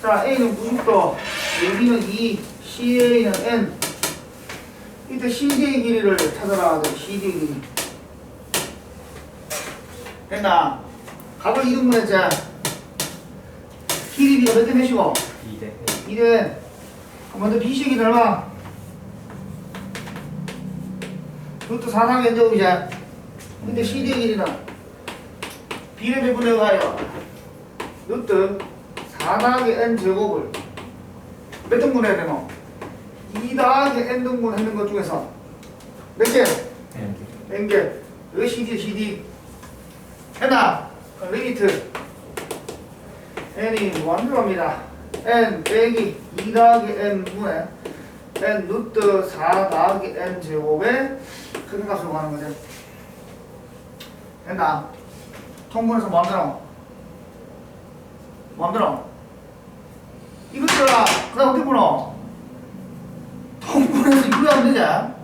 자, A는 90도, 여기는 2, CA는 N. 이때 CD의 길이를 찾아라. CD의 길이. 됐나? 각을 이등분했지? 길이 비가 몇대 몇이고? 2대 2대. 먼저 길이 얼마? 루트 4상의 연제곱이지? 근데 CD의 길이는 B를 배분해 가요. 루트 4 더하기 N 제곱을 몇 등분 해야 되노? 2 더하기 N 등분 했는 것 중에서 몇 개? N N개. 여기 CD, CD. 그럼 리미트. N이 완료합니다. N 빼기 2 더하기 N 분의 N 루트 4 더하기 N 제곱에 큰 값으로 가는 거죠. 됐나? 통분해서 뭐 만들어? 뭐 만들어? 이것들아, 그 다음 어떻게 풀어? 통분해서 유리하면 되지?